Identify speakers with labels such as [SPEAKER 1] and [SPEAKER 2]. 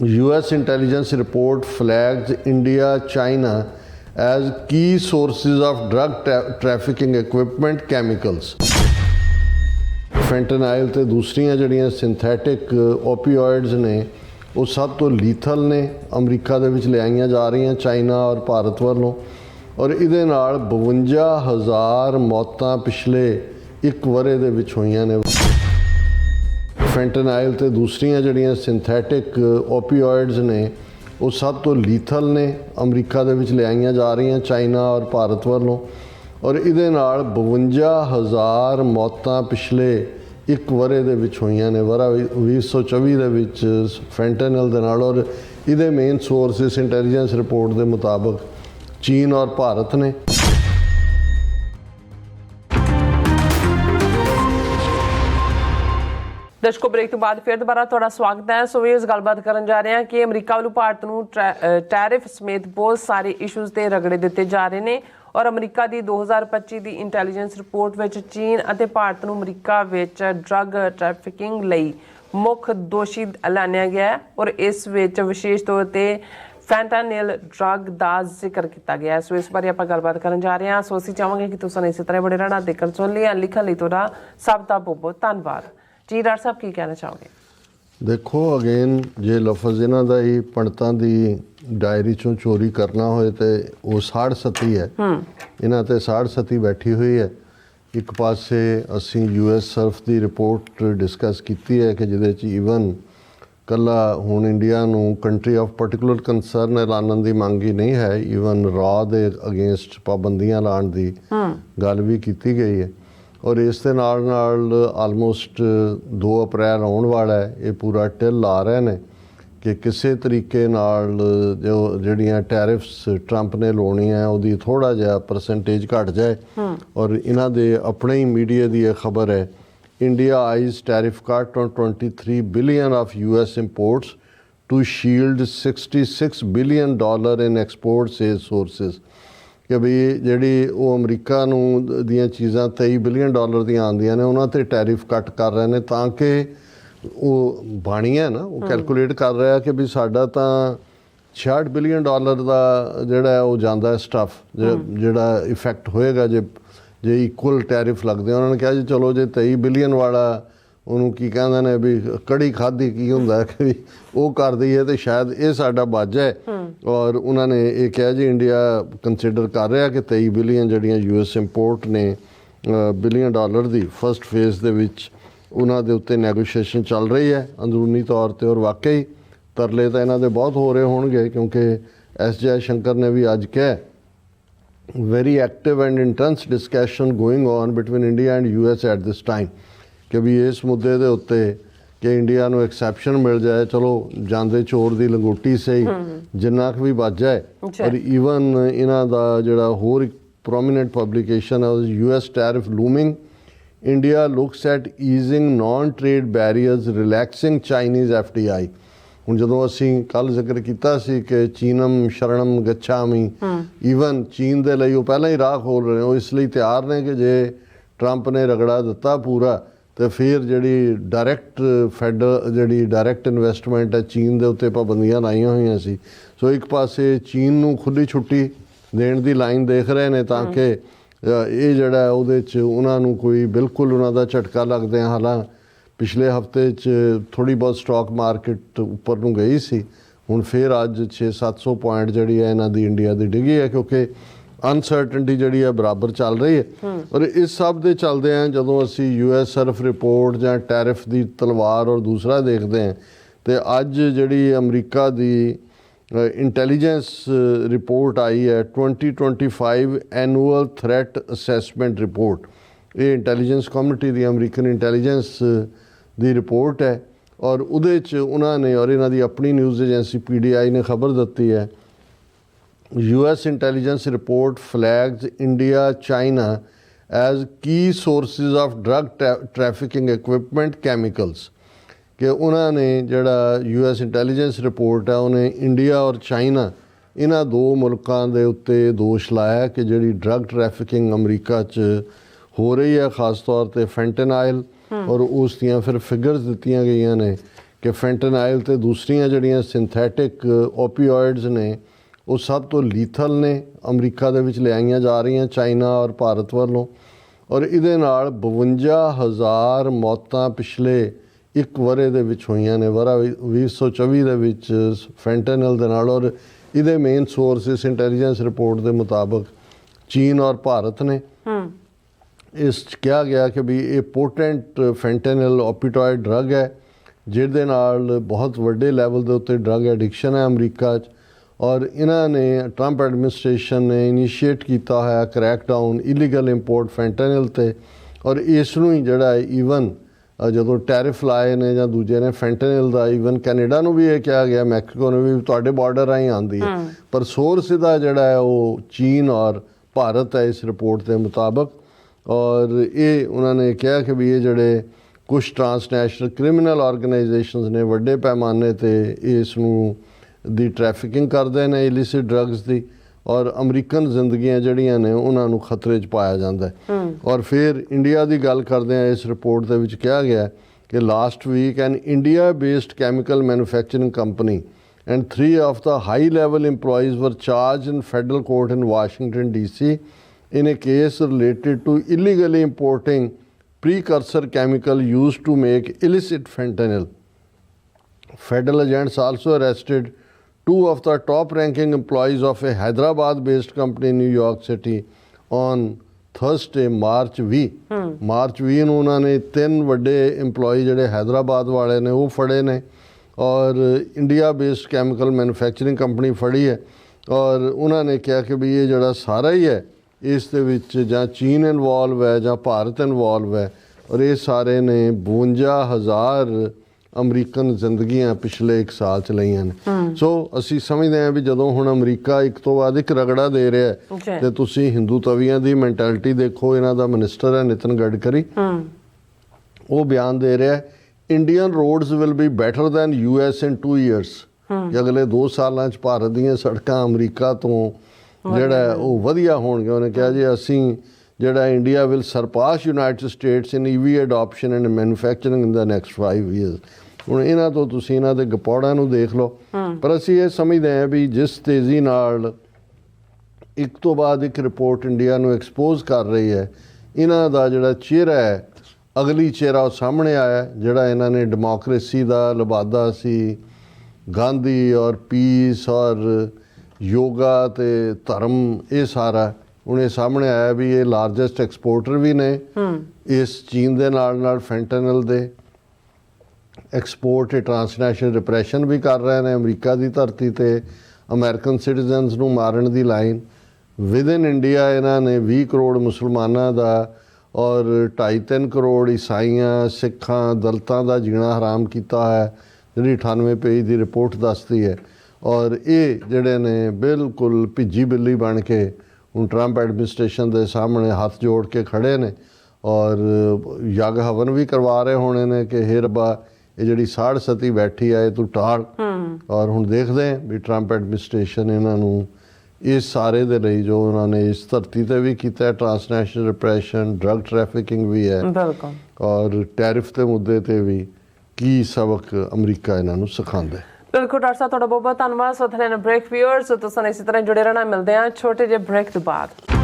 [SPEAKER 1] US intelligence report flags India, China as key sources of drug tra- trafficking equipment chemicals. ਫੈਂਟਨਾਈਲ ਤੇ ਦੂਸਰੀਆਂ ਜਿਹੜੀਆਂ synthetic ਓਪੀਓਇਡਸ ਨੇ ਉਹ ਸਭ ਤੋਂ ਲੀਥਲ ਨੇ ਅਮਰੀਕਾ ਦੇ ਵਿੱਚ ਲਿਆਈਆਂ ਜਾ ਰਹੀਆਂ ਚਾਈਨਾ ਔਰ ਭਾਰਤ ਵੱਲੋਂ ਔਰ ਇਹਦੇ ਨਾਲ 52000 ਮੌਤਾਂ ਪਿਛਲੇ ਇੱਕ ਵਰੇ ਦੇ ਵਿੱਚ ਹੋਈਆਂ ਨੇ ਫੈਂਟਨਾਈਲ ਤੇ ਦੂਸਰੀਆਂ ਜਿਹੜੀਆਂ ਸਿੰਥੈਟਿਕ ਓਪੀਓਇਡਸ ਨੇ, ਉਹ ਸਭ ਤੋਂ ਲੀਥਲ ਨੇ, ਅਮਰੀਕਾ ਦੇ ਵਿੱਚ ਲਿਆਈਆਂ ਜਾ ਰਹੀਆਂ, ਚਾਈਨਾ ਔਰ ਭਾਰਤ ਵੱਲੋਂ। ਔਰ ਇਹਦੇ ਨਾਲ 52000 ਮੌਤਾਂ ਪਿਛਲੇ ਇੱਕ ਵਰੇ ਦੇ ਵਿੱਚ ਹੋਈਆਂ ਨੇ, ਵਰਾ 2024 ਦੇ ਵਿੱਚ ਫੈਂਟਨਲ ਦੇ ਨਾਲ। ਔਰ ਇਹਦੇ ਮੇਨ ਸੋਰਸਸ ਇੰਟੈਲੀਜੈਂਸ ਰਿਪੋਰਟ ਦੇ ਮੁਤਾਬਕ ਚੀਨ ਔਰ ਭਾਰਤ ਨੇ।
[SPEAKER 2] ਦਰਸ਼ਕੋ ਬ੍ਰੇਕ ਤੋਂ ਬਾਅਦ ਫਿਰ ਦੁਬਾਰਾ ਤੁਹਾਡਾ ਸਵਾਗਤ ਹੈ। ਸੋ ਵੀ ਇਸ ਗੱਲਬਾਤ ਕਰਨ ਜਾ ਰਹੇ ਹਾਂ ਕਿ ਅਮਰੀਕਾ ਵੱਲੋਂ ਭਾਰਤ ਨੂੰ ਟਰੈ- ਟੈਰਿਫ ਸਮੇਤ ਬਹੁਤ ਸਾਰੇ ਇਸ਼ੂਜ਼ ਤੇ ਰਗੜੇ ਦਿੱਤੇ ਜਾ ਰਹੇ ਨੇ ਔਰ ਅਮਰੀਕਾ ਦੀ 2025 ਦੀ ਇੰਟੈਲੀਜੈਂਸ ਰਿਪੋਰਟ ਵਿੱਚ ਚੀਨ ਅਤੇ ਭਾਰਤ ਨੂੰ ਅਮਰੀਕਾ ਵਿੱਚ ਡਰੱਗ ਟ੍ਰੈਫਿਕਿੰਗ ਲਈ ਮੁੱਖ ਦੋਸ਼ੀ ਐਲਾਨਿਆ ਗਿਆ ਹੈ ਔਰ ਇਸ ਵਿੱਚ ਵਿਸ਼ੇਸ਼ ਤੌਰ ਤੇ ਫੈਂਟਾਨਿਲ ਡਰੱਗ ਦਾ ਜ਼ਿਕਰ ਕੀਤਾ ਗਿਆ ਹੈ। ਸੋ ਇਸ ਬਾਰੇ ਆਪਾਂ ਗੱਲਬਾਤ ਕਰਨ ਜਾ ਰਹੇ ਹਾਂ। ਸੋ ਅਸੀਂ ਚਾਹਾਂਗੇ ਕਿ ਤੁਸੀਂ ਇਸੇ ਤਰ੍ਹਾਂ ਬੜੇ ਰਹਿਣਾ ਦੇਖਣ ਸੁਣ ਲਿਆ ਲਿਖਣ ਲਈ ਤੁਹਾਡਾ ਸਭ ਦਾ ਬਹੁਤ ਬਹੁਤ ਧੰਨਵਾਦ। ਜੀ ਡਾਕਟਰ ਸਾਹਿਬ ਕੀ ਕਹਿਣਾ ਚਾਹੋਗੇ?
[SPEAKER 1] ਦੇਖੋ ਅਗੇਨ ਜੇ ਲਫ਼ਜ਼ ਇਹਨਾਂ ਦਾ ਹੀ ਪੰਡਤਾਂ ਦੀ ਡਾਇਰੀ ਚੋਂ ਚੋਰੀ ਕਰਨਾ ਹੋਏ ਤੇ ਉਹ ਸਾੜ ਸਤੀ ਹੈ। ਇਹਨਾਂ ਤੇ ਸਾੜ ਸਤੀ ਬੈਠੀ ਹੋਈ ਹੈ। ਇੱਕ ਪਾਸੇ ਅਸੀਂ ਯੂਐਸ ਸਰਫ ਦੀ ਰਿਪੋਰਟ ਡਿਸਕਸ ਕੀਤੀ ਹੈ ਕਿ ਜਿਹਦੇ ਚ ਈਵਨ ਕੱਲਾ ਹੁਣ ਇੰਡੀਆ ਨੂੰ ਕੰਟਰੀ ਆਫ ਪਾਰਟਿਕੂਲਰ ਕੰਸਰਨ ਐਲਾਨਣ ਦੀ ਮੰਗ ਹੀ ਨਹੀਂ ਹੈ। ਈਵਨ ਰਾ ਦੇ ਅਗੇਂਸਟ ਪਾਬੰਦੀਆਂ ਲਾਉਣ ਦੀ ਗੱਲ ਵੀ ਕੀਤੀ ਗਈ ਹੈ। ਔਰ ਇਸ ਦੇ ਨਾਲ ਨਾਲ ਆਲਮੋਸਟ 2 ਅਪ੍ਰੈਲ ਆਉਣ ਵਾਲਾ ਹੈ ਇਹ ਪੂਰਾ ਟਿਲ ਲਾ ਰਹੇ ਨੇ ਕਿ ਕਿਸੇ ਤਰੀਕੇ ਨਾਲ ਜੋ ਜਿਹੜੀਆਂ ਟੈਰਿਫਸ ਟਰੰਪ ਨੇ ਲਾਉਣੀਆਂ ਉਹਦੀ ਥੋੜਾ ਜਿਹਾ ਪਰਸੈਂਟੇਜ ਘਟ ਜਾਏ। ਔਰ ਇਹਨਾਂ ਦੇ ਆਪਣੇ ਹੀ ਮੀਡੀਆ ਦੀ ਇਹ ਖਬਰ ਹੈ India eyes tariff cut on 23 billion of US imports to shield 66 billion dollar in export say sources ਕਿ ਵੀ ਜਿਹੜੀ ਉਹ ਅਮਰੀਕਾ ਨੂੰ ਦੀਆਂ ਚੀਜ਼ਾਂ 23 ਬਿਲੀਅਨ ਡਾਲਰ ਦੀਆਂ ਆਉਂਦੀਆਂ ਨੇ ਉਹਨਾਂ ਤੇ ਟੈਰਿਫ ਕੱਟ ਕਰ ਰਹੇ ਨੇ ਤਾਂ ਕਿ ਉਹ ਬਾਣੀਆਂ ਨਾ ਉਹ ਕੈਲਕੂਲੇਟ ਕਰ ਰਿਹਾ ਕਿ ਵੀ ਸਾਡਾ ਤਾਂ 66 ਬਿਲੀਅਨ ਡਾਲਰ ਦਾ ਜਿਹੜਾ ਹੈ ਉਹ ਜਾਂਦਾ ਹੈ ਸਟਫ ਜਿਹੜਾ ਇਫੈਕਟ ਹੋਏਗਾ ਜੇ ਜੇ ਇਕੁਅਲ ਟੈਰਿਫ ਲੱਗਦੇ। ਉਹਨਾਂ ਨੇ ਕਿਹਾ ਜੀ ਚਲੋ ਜੇ 23 ਬਿਲੀਅਨ ਵਾਲਾ ਉਹਨੂੰ ਕੀ ਕਹਿੰਦੇ ਨੇ ਵੀ ਕੜੀ ਖਾਦੀ ਕੀ ਹੁੰਦਾ ਹੈ ਕਿ ਵੀ ਉਹ ਕਰ ਦਈਏ ਤੇ ਸ਼ਾਇਦ ਇਹ ਸਾਡਾ ਬਚ ਹੈ। ਔਰ ਉਹਨਾਂ ਨੇ ਇਹ ਕਿਹਾ ਜੀ ਇੰਡੀਆ ਕੰਸੀਡਰ ਕਰ ਰਿਹਾ ਕਿ 23 ਬਿਲੀਅਨ ਜਿਹੜੀਆਂ ਯੂਐਸ ਇੰਪੋਰਟ ਨੇ ਬਿਲੀਅਨ ਡਾਲਰ ਦੀ ਫਰਸਟ ਫੇਜ਼ ਦੇ ਵਿੱਚ ਉਹਨਾਂ ਦੇ ਉੱਤੇ ਨੈਗੋਸ਼ੀਏਸ਼ਨ ਚੱਲ ਰਹੀ ਹੈ ਅੰਦਰੂਨੀ ਤੌਰ ਤੇ ਔਰ ਵਾਕਈ ਤਰਲੇ ਤਾਂ ਇਹਨਾਂ ਦੇ ਬਹੁਤ ਹੋ ਰਹੇ ਹੋਣਗੇ ਕਿਉਂਕਿ ਐਸ ਜੈ ਸ਼ੰਕਰ ਨੇ ਵੀ ਅੱਜ ਕਿਹਾ very active and intense discussion going on between India and US at this time ਕਿ ਵੀ ਇਸ ਮੁੱਦੇ ਦੇ ਉੱਤੇ ਕਿ ਇੰਡੀਆ ਨੂੰ ਐਕਸੈਪਸ਼ਨ ਮਿਲ ਜਾਏ ਚਲੋ ਜਾਂਦੇ ਚੋਰ ਦੀ ਲੰਗੋਟੀ ਸਹੀ ਜਿੰਨਾ ਕੁ ਵੀ ਬਚ ਜਾਏ। ਔਰ ਈਵਨ ਇਹਨਾਂ ਦਾ ਜਿਹੜਾ ਹੋਰ ਇੱਕ ਪ੍ਰੋਮਿਨੈਂਟ ਪਬਲਿਕੇਸ਼ਨ ਹੈ US tariff looming India looks at easing non trade barriers relaxing Chinese FDI ਹੁਣ ਜਦੋਂ ਅਸੀਂ ਕੱਲ ਜ਼ਿਕਰ ਕੀਤਾ ਸੀ ਕਿ ਚੀਨਮ ਸ਼ਰਣਮ ਗੱਛਾਮੀ ਈਵਨ ਚੀਨ ਦੇ ਲਈ ਉਹ ਪਹਿਲਾਂ ਹੀ ਰਾਹ ਖੋਲ ਰਹੇ ਉਹ ਇਸ ਲਈ ਤਿਆਰ ਨੇ ਕਿ ਜੇ ਟਰੰਪ ਨੇ ਰਗੜਾ ਦਿੱਤਾ ਪੂਰਾ ਤੇ ਫਿਰ ਜਿਹੜੀ ਡਾਇਰੈਕਟ ਫੈਡ ਜਿਹੜੀ ਡਾਇਰੈਕਟ ਇਨਵੈਸਟਮੈਂਟ ਹੈ ਚੀਨ ਦੇ ਉੱਤੇ ਪਾਬੰਦੀਆਂ ਲਾਈਆਂ ਹੋਈਆਂ ਸੀ। ਸੋ ਇੱਕ ਪਾਸੇ ਚੀਨ ਨੂੰ ਖੁੱਲੀ ਛੁੱਟੀ ਦੇਣ ਦੀ ਲਾਈਨ ਦੇਖ ਰਹੇ ਨੇ ਤਾਂ ਕਿ ਇਹ ਜਿਹੜਾ ਉਹਦੇ ਚ ਉਹਨਾਂ ਨੂੰ ਕੋਈ ਬਿਲਕੁਲ ਉਹਨਾਂ ਦਾ ਝਟਕਾ ਲੱਗਦੇ ਹਾਲਾਂ ਪਿਛਲੇ ਹਫ਼ਤੇ ਚ ਥੋੜੀ ਬਹੁਤ ਸਟਾਕ ਮਾਰਕੀਟ ਉੱਪਰ ਨੂੰ ਗਈ ਸੀ। ਹੁਣ ਫਿਰ ਅੱਜ 6-700 ਪੁਆਇੰਟ ਜਿਹੜੀ ਹੈ ਇਹਨਾਂ ਦੀ ਇੰਡੀਆ ਦੀ ਡਿੱਗੀ ਹੈ ਕਿਉਂਕਿ ਅਨਸਰਟਨਟੀ ਜਿਹੜੀ ਹੈ ਬਰਾਬਰ ਚੱਲ ਰਹੀ ਹੈ। ਔਰ ਇਸ ਸਭ ਦੇ ਚੱਲਦੇ ਆ ਜਦੋਂ ਅਸੀਂ ਯੂਐਸ ਸਰਫ ਰਿਪੋਰਟ ਜਾਂ ਟੈਰਿਫ ਦੀ ਤਲਵਾਰ ਔਰ ਦੂਸਰਾ ਦੇਖਦੇ ਹਾਂ ਤੇ ਅੱਜ ਜਿਹੜੀ ਅਮਰੀਕਾ ਦੀ ਇੰਟੈਲੀਜੈਂਸ ਰਿਪੋਰਟ ਆਈ ਹੈ 2025 ਐਨੂਅਲ ਥ੍ਰੈਟ ਅਸੈਸਮੈਂਟ ਰਿਪੋਰਟ। ਇਹ ਇੰਟੈਲੀਜੈਂਸ ਕਮਿਊਨਿਟੀ ਦੀ ਅਮਰੀਕਨ ਇੰਟੈਲੀਜੈਂਸ ਦੀ ਰਿਪੋਰਟ ਹੈ। ਔਰ ਉਹਦੇ ਚ ਉਹਨਾਂ ਨੇ ਔਰ ਇਹਨਾਂ ਦੀ ਆਪਣੀ ਨਿਊਜ਼ ਏਜੰਸੀ ਪੀਡੀਆਈ ਨੇ ਖਬਰ ਦਿੱਤੀ ਹੈ US intelligence report flags India, China as key sources of drug tra- trafficking equipment chemicals. ਕਿ ਉਹਨਾਂ ਨੇ ਜਿਹੜਾ US ਇੰਟੈਲੀਜੈਂਸ ਰਿਪੋਰਟ ਹੈ ਉਹਨੇ ਇੰਡੀਆ ਔਰ ਚਾਈਨਾ ਇਹਨਾਂ ਦੋ ਮੁਲਕਾਂ ਦੇ ਉੱਤੇ ਦੋਸ਼ ਲਾਇਆ ਕਿ ਜਿਹੜੀ ਡਰੱਗ ਟ੍ਰੈਫਿਕਿੰਗ ਅਮਰੀਕਾ 'ਚ ਹੋ ਰਹੀ ਹੈ ਖਾਸ ਤੌਰ ਤੇ ਫੈਂਟਨਾਈਲ ਔਰ ਉਸ ਦੀਆਂ ਫਿਰ ਫਿਗਰਸ ਦਿੱਤੀਆਂ ਗਈਆਂ ਨੇ ਕਿ ਫੈਂਟਨਾਈਲ ਤੇ ਦੂਸਰੀਆਂ ਜਿਹੜੀਆਂ ਸਿੰਥੈਟਿਕ ਓਪੀਓਇਡਸ ਨੇ ਉਹ ਸਭ ਤੋਂ ਲੀਥਲ ਨੇ ਅਮਰੀਕਾ ਦੇ ਵਿੱਚ ਲਿਆਈਆਂ ਜਾ ਰਹੀਆਂ ਚਾਈਨਾ ਔਰ ਭਾਰਤ ਵੱਲੋਂ। ਔਰ ਇਹਦੇ ਨਾਲ 52000 ਮੌਤਾਂ ਪਿਛਲੇ ਇੱਕ ਵਰੇ ਦੇ ਵਿੱਚ ਹੋਈਆਂ ਨੇ ਵਰਾ 2024 ਦੇ ਵਿੱਚ ਫੈਂਟਨਲ ਦੇ ਨਾਲ। ਔਰ ਇਹਦੇ ਮੇਨ ਸੋਰਸਸ ਇੰਟੈਲੀਜੈਂਸ ਰਿਪੋਰਟ ਦੇ ਮੁਤਾਬਕ ਚੀਨ ਔਰ ਭਾਰਤ ਨੇ ਇਸ 'ਚ ਕਿਹਾ ਗਿਆ ਕਿ ਵੀ ਇਹ ਪੋਟੈਂਟ ਫੈਂਟਨਲ ਓਪੀਟੋਇਡ ਡਰੱਗ ਹੈ ਜਿਹਦੇ ਨਾਲ ਬਹੁਤ ਵੱਡੇ ਲੈਵਲ ਦੇ ਉੱਤੇ ਡਰੱਗ ਐਡਿਕਸ਼ਨ ਹੈ ਅਮਰੀਕਾ 'ਚ। ਔਰ ਇਹਨਾਂ ਨੇ ਟਰੰਪ ਐਡਮਿਨਿਸਟ੍ਰੇਸ਼ਨ ਨੇ ਇਨੀਸ਼ੀਏਟ ਕੀਤਾ ਹੋਇਆ ਕ੍ਰੈਕਡਾਊਨ ਇਲੀਗਲ ਇੰਪੋਰਟ ਫੈਂਟਨਲ ਤੇ ਔਰ ਇਸ ਨੂੰ ਹੀ ਜਿਹੜਾ ਹੈ ਈਵਨ ਜਦੋਂ ਟੈਰਿਫ ਲਾਏ ਨੇ ਜਾਂ ਦੂਜੇ ਨੇ ਫੈਂਟਨਲ ਦਾ ਈਵਨ ਕੈਨੇਡਾ ਨੂੰ ਵੀ ਇਹ ਕਿਹਾ ਗਿਆ ਮੈਕਸੀਕੋ ਨੂੰ ਵੀ ਤੁਹਾਡੇ ਬਾਰਡਰ ਰਾਹੀਂ ਆਉਂਦੀ ਹੈ। ਪਰ ਸੋਰਸ ਇਹਦਾ ਜਿਹੜਾ ਹੈ ਉਹ ਚੀਨ ਔਰ ਭਾਰਤ ਹੈ ਇਸ ਰਿਪੋਰਟ ਦੇ ਮੁਤਾਬਕ। ਔਰ ਇਹ ਉਹਨਾਂ ਨੇ ਕਿਹਾ ਕਿ ਵੀ ਇਹ ਜਿਹੜੇ ਕੁਝ ਟਰਾਂਸਨੈਸ਼ਨਲ ਕ੍ਰਿਮੀਨਲ ਆਰਗੇਨਾਈਜੇਸ਼ਨਸ ਨੇ ਵੱਡੇ ਪੈਮਾਨੇ ਤੇ ਇਸ ਨੂੰ ਦੀ ਟ੍ਰੈਫਿਕਿੰਗ ਕਰਦੇ ਨੇ ਇਲਿਸਿਟ ਡਰੱਗਸ ਦੀ ਔਰ ਅਮਰੀਕਨ ਜ਼ਿੰਦਗੀਆਂ ਜਿਹੜੀਆਂ ਨੇ ਉਹਨਾਂ ਨੂੰ ਖਤਰੇ 'ਚ ਪਾਇਆ ਜਾਂਦਾ ਹੈ ਔਰ ਫਿਰ ਇੰਡੀਆ ਦੀ ਗੱਲ ਕਰਦੇ ਆ ਇਸ ਰਿਪੋਰਟ ਦੇ ਵਿੱਚ ਕਿਹਾ ਗਿਆ ਹੈ ਕਿ last week an India based chemical manufacturing company and three of the high level employees were charged in federal court in Washington, D.C. in a case related to illegally importing precursor chemical used to make illicit fentanyl. Federal agents also arrested two of the top ranking employees of a Hyderabad based company in New York City on Thursday March 20 March 20 ਨੂੰ ਉਹਨਾਂ ਨੇ ਤਿੰਨ ਵੱਡੇ EMPLOYE ਜਿਹੜੇ ਹైదరాబాద్ ਵਾਲੇ ਨੇ ਉਹ ਫੜੇ ਨੇ ਔਰ India based chemical manufacturing company ਫੜੀ ਹੈ ਔਰ ਉਹਨਾਂ ਨੇ ਕਿਹਾ ਕਿ ਵੀ ਇਹ ਜਿਹੜਾ ਸਾਰਾ ਹੀ ਹੈ ਇਸ ਦੇ ਵਿੱਚ ਜਾਂ ਚੀਨ ਇਨਵੋਲਵ ਹੈ ਜਾਂ ਭਾਰਤ ਇਨਵੋਲਵ ਹੈ ਔਰ ਇਹ ਸਾਰੇ ਨੇ 52000 ਅਮਰੀਕਨ ਜ਼ਿੰਦਗੀਆਂ ਪਿਛਲੇ 1 ਸਾਲ ਚ ਲਈਆਂ ਨੇ। ਸੋ ਅਸੀਂ ਸਮਝਦੇ ਹਾਂ ਵੀ ਜਦੋਂ ਹੁਣ ਅਮਰੀਕਾ ਇੱਕ ਤੋਂ ਬਾਅਦ ਇੱਕ ਰਗੜਾ ਦੇ ਰਿਹਾ। ਹੈ ਤੇ ਤੁਸੀਂ ਹਿੰਦੂ ਤਵੀਆਂ ਦੀ ਮੈਂਟੈਲਿਟੀ ਦੇਖੋ ਇਹਨਾਂ ਦਾ ਮਿਨਿਸਟਰ ਹੈ ਨਿਤਨ ਗਡਕਰੀ। ਉਹ ਬਿਆਨ ਦੇ ਰਿਹਾ ਹੈ Indian roads will be better than US in 2 years ਅਗਲੇ 2 ਸਾਲਾਂ ਚ ਭਾਰਤ ਦੀਆਂ ਸੜਕਾਂ ਅਮਰੀਕਾ ਤੋਂ ਜਿਹੜਾ ਉਹ ਵਧੀਆ ਹੋਣਗੀਆਂ। ਉਹਨੇ ਕਿਹਾ ਜੀ ਅਸੀਂ ਜਿਹੜਾ India will surpass United States in EV adoption and manufacturing in the next 5 years ਹੁਣ ਇਹਨਾਂ ਤੋਂ ਤੁਸੀਂ ਇਹਨਾਂ ਦੇ ਗਪੌੜਾਂ ਨੂੰ ਦੇਖ ਲਓ। ਪਰ ਅਸੀਂ ਇਹ ਸਮਝਦੇ ਹਾਂ ਵੀ ਜਿਸ ਤੇਜ਼ੀ ਨਾਲ ਇੱਕ ਤੋਂ ਬਾਅਦ ਇੱਕ ਰਿਪੋਰਟ ਇੰਡੀਆ ਨੂੰ ਐਕਸਪੋਜ਼ ਕਰ ਰਹੀ ਹੈ ਇਹਨਾਂ ਦਾ ਜਿਹੜਾ ਚਿਹਰਾ ਹੈ ਅਗਲੀ ਚਿਹਰਾ ਉਹ ਸਾਹਮਣੇ ਆਇਆ ਜਿਹੜਾ ਇਹਨਾਂ ਨੇ ਡੈਮੋਕ੍ਰੇਸੀ ਦਾ ਲਬਾਦਾ ਸੀ ਗਾਂਧੀ ਔਰ ਪੀਸ ਔਰ ਯੋਗਾ ਤੇ ਧਰਮ ਇਹ ਸਾਰਾ ਹੁਣ ਇਹ ਸਾਹਮਣੇ ਆਇਆ ਵੀ ਇਹ ਲਾਰਜੈਸਟ ਐਕਸਪੋਰਟਰ ਵੀ ਨੇ। ਇਸ ਚੀਨ ਦੇ ਨਾਲ ਨਾਲ ਫੈਂਟਨਲ ਦੇ ਐਕਸਪੋਰਟ ਤੇ ਟ੍ਰਾਂਸਨੈਸ਼ਨਲ ਰਿਪਰੈਸ਼ਨ ਵੀ ਕਰ ਰਹੇ ਨੇ। ਅਮਰੀਕਾ ਦੀ ਧਰਤੀ ਤੇ ਅਮਰੀਕਨ ਸਿਟੀਜ਼ਨਸ ਨੂੰ ਮਾਰਨ ਦੀ ਲਾਈਨ ਵਿਦ ਇਨ ਇੰਡੀਆ ਇਹਨਾਂ ਨੇ 20 ਕਰੋੜ ਮੁਸਲਮਾਨਾਂ ਦਾ ਔਰ 2.5 ਕਰੋੜ ਈਸਾਈਆਂ ਸਿੱਖਾਂ ਦਲਤਾਂ ਦਾ ਜੀਣਾ ਹਰਾਮ ਕੀਤਾ ਹੈ ਜਿਹੜੀ 98 ਪੇਜ ਦੀ ਰਿਪੋਰਟ ਦੱਸਦੀ ਹੈ। ਔਰ ਇਹ ਜਿਹੜੇ ਨੇ ਬਿਲਕੁਲ ਭਿੱਜੀ ਬਿੱਲੀ ਬਣ ਕੇ ਹੁਣ ਟਰੰਪ ਐਡਮਿਨਿਸਟ੍ਰੇਸ਼ਨ ਦੇ ਸਾਹਮਣੇ ਹੱਥ ਜੋੜ ਕੇ ਖੜੇ ਨੇ ਔਰ ਯਗ ਹਵਨ ਵੀ ਕਰਵਾ ਰਹੇ ਹੋਣੇ ਨੇ ਕਿ ਹੇ ਰੱਬਾ ਇਹ ਜਿਹੜੀ ਸਾੜ ਸਤੀ ਬੈਠੀ ਆ ਇਹ ਤੂੰ ਟਾਲ। ਔਰ ਹੁਣ ਦੇਖਦੇ ਹਾਂ ਵੀ ਟਰੰਪ ਐਡਮਿਨਿਸਟ੍ਰੇਸ਼ਨ ਇਹਨਾਂ ਨੂੰ ਇਸ ਸਾਰੇ ਦੇ ਲਈ ਜੋ ਉਹਨਾਂ ਨੇ ਇਸ ਧਰਤੀ ਤੇ ਵੀ ਕੀਤਾ ਟ੍ਰਾਂਸਨੈਸ਼ਨਲ ਰਿਪਰੈਸ਼ਨ ਡਰੱਗ ਟ੍ਰੈਫਿਕਿੰਗ ਵੀ ਹੈ।
[SPEAKER 2] ਬਿਲਕੁਲ।
[SPEAKER 1] ਔਰ ਟੈਰਿਫ ਦੇ ਮੁੱਦੇ ਤੇ ਵੀ ਕੀ ਸਬਕ ਅਮਰੀਕਾ ਇਹਨਾਂ ਨੂੰ ਸਿਖਾਉਂਦਾ ਹੈ।
[SPEAKER 2] ਬਿਲਕੁਲ ਡਾਕਟਰ ਸਾਹਿਬ, ਤੁਹਾਡਾ ਬਹੁਤ ਬਹੁਤ ਧੰਨਵਾਦ। ਸੋ ਥੈਨ ਬ੍ਰੇਕ ਵਿਊਅਰਸ ਤੁਸੀਂ ਇਸੇ ਤਰ੍ਹਾਂ ਜੁੜੇ ਰਹਿਣਾ। ਮਿਲਦੇ ਆ ਛੋਟੇ ਜਿਹੇ ਬ੍ਰੇਕ ਤੋਂ ਬਾਅਦ।